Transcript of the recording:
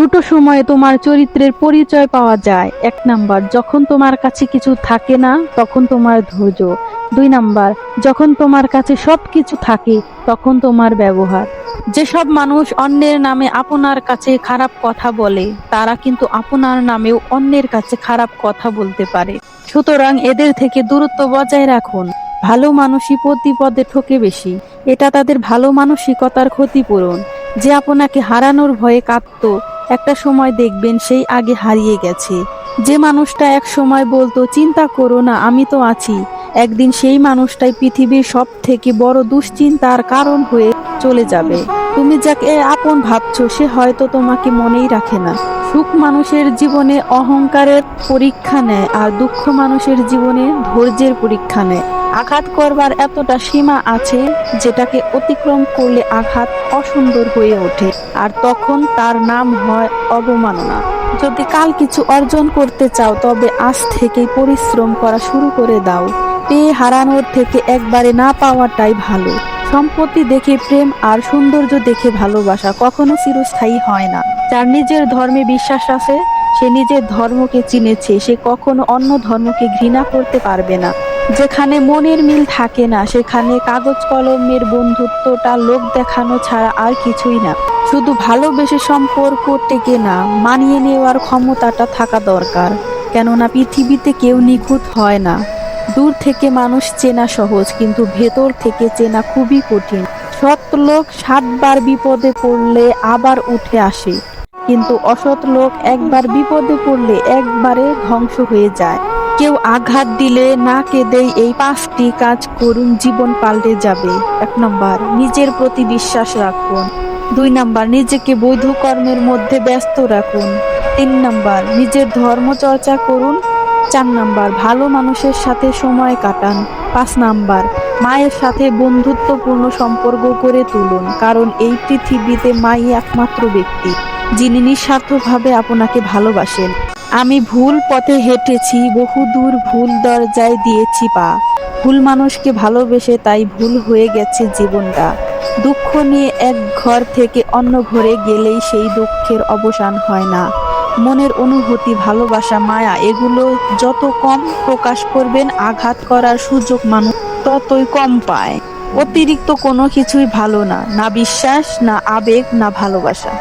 দুটো সময়ে তোমার চরিত্রের পরিচয় পাওয়া যায়। এক নাম্বার, যখন তোমার কাছে কিছু থাকে না, তখন তোমার ধৈর্য। দুই নাম্বার, যখন তোমার কাছে সব কিছু থাকে, তখন তোমার ব্যবহার। যেসব মানুষ অন্যের নামে আপনার কাছে খারাপ কথা বলে, তারা কিন্তু আপনার নামেও অন্যের কাছে খারাপ কথা বলতে পারে। সুতরাং এদের থেকে দূরত্ব বজায় রাখুন। ভালো মানুষই প্রতিপদে ঠকে বেশি। এটা তাদের ভালো মানসিকতার ক্ষতিপূরণ। যে আপনাকে হারানোর ভয়ে কাঁদত একটা সময় দেখবেন সেই আগে হারিয়ে গেছে। যে মানুষটা এক সময় বলতো, চিন্তা করো না, আমি তো আছি। একদিন সেই মানুষটাই পৃথিবীর সব থেকে বড় দুশ্চিন্তার কারণ হয়ে চলে যাবে। তুমি যাকে আপন ভাবছ, সে হয়তো তোমাকে মনেই রাখে না। সুখ মানুষের জীবনে অহংকারের পরীক্ষা নেয় আর দুঃখ মানুষের জীবনে ধৈর্যের পরীক্ষা নেয়। আঘাত করবার এতটা সীমা আছে যেটাকে অতিক্রম করলে আঘাত অসুন্দর হয়ে ওঠে। আর তখন তার নাম হয় অবমাননা। যদি কাল কিছু অর্জন করতে চাও, তবে আজ থেকেই পরিশ্রম করা শুরু করে দাও। পেয়ে হারানোর থেকে একবারে না পাওয়াটাই ভালো। সম্পত্তি দেখে প্রেম আর সৌন্দর্য দেখে ভালোবাসা কখনো চিরস্থায়ী হয় না। যার নিজের ধর্মে বিশ্বাস আছে, সে নিজের ধর্মকে চিনেছে, সে কখনো অন্য ধর্মকে ঘৃণা করতে পারবে না। যেখানে মনের মিল থাকে না, সেখানে কাগজ কলমের বন্ধুত্বটা লোক দেখানো ছাড়া আর কিছুই না। শুধু ভালোবেসে সম্পর্ক টেকে না, মানিয়ে নেওয়ার ক্ষমতাটা থাকা দরকার। কেননা পৃথিবীতে কেউ নিখুঁত হয় না। দূর থেকে মানুষ চেনা সহজ, কিন্তু ভেতর থেকে চেনা খুবই কঠিন। সৎ লোক সাতবার বিপদে পড়লে আবার উঠে আসে। কিন্তু অসৎ লোক একবার বিপদে পড়লে একবারে ধ্বংস হয়ে যায়। কেউ আঘাত দিলে না কেঁদেই এই পাঁচটি কাজ করুন, জীবন পাল্টে যাবে। এক নম্বর, নিজের প্রতি বিশ্বাস রাখুন। দুই নাম্বার, নিজেকে বৈধ কর্মের মধ্যে ব্যস্ত রাখুন। তিন নাম্বার, নিজের ধর্ম চর্চা করুন। চার নাম্বার, ভালো মানুষের সাথে সময় কাটান। পাঁচ নাম্বার, মায়ের সাথে বন্ধুত্বপূর্ণ সম্পর্ক করে তুলুন, কারণ এই পৃথিবীতে মাই একমাত্র ব্যক্তি, যিনি নিঃস্বার্থভাবে আপনাকে ভালোবাসেন। আমি ভুল পথে হেঁটেছি, বহুদূর ভুল দরজায় দিয়েছি পা। ভুল মানুষকে ভালোবেসে তাই ভুল হয়ে গেছে জীবনটা। দুঃখ নিয়ে এক ঘর থেকে অন্য ঘরে গেলেই সেই দুঃখের অবসান হয় না। মনের অনুভূতি, ভালোবাসা, মায়া, এগুলো যত কম প্রকাশ করবেন, আঘাত করার সুযোগ মানুষ ততই কম পায়। অতিরিক্ত কোনো কিছুই ভালো না না বিশ্বাস, না আবেগ, না ভালোবাসা।